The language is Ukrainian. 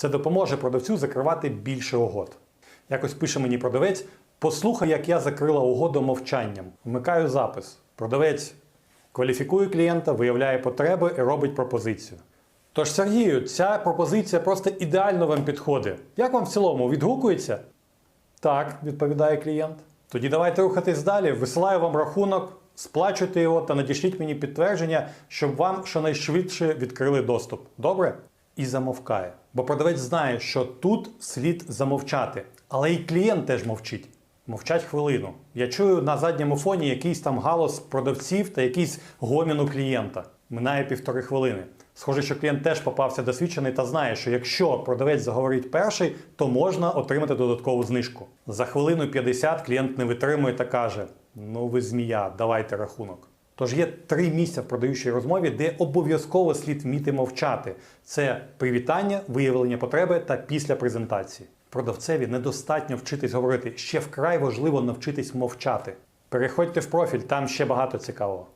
Це допоможе продавцю закривати більше угод. Якось пише мені продавець: послухай, як я закрила угоду мовчанням. Вмикаю запис. Продавець кваліфікує клієнта, виявляє потреби і робить пропозицію. Тож, Сергію, ця пропозиція просто ідеально вам підходить. Як вам в цілому відгукується? Так, відповідає клієнт. Тоді давайте рухатись далі. Висилаю вам рахунок, сплачуйте його та надішліть мені підтвердження, щоб вам щонайшвидше відкрили доступ. Добре? І замовкає. Бо продавець знає, що тут слід замовчати. Але і клієнт теж мовчить. Мовчать хвилину. Я чую на задньому фоні якийсь там галас продавців та якийсь гомін у клієнта. Минає півтори хвилини. Схоже, що клієнт теж попався досвідчений та знає, що якщо продавець заговорить перший, то можна отримати додаткову знижку. За хвилину 50 клієнт не витримує та каже: Ну ви змія, давайте рахунок. Тож є три місця в продаючій розмові, де обов'язково слід вміти мовчати: це привітання, виявлення потреби та після презентації. Продавцеві недостатньо вчитись говорити, ще вкрай важливо навчитись мовчати. Переходьте в профіль, там ще багато цікавого.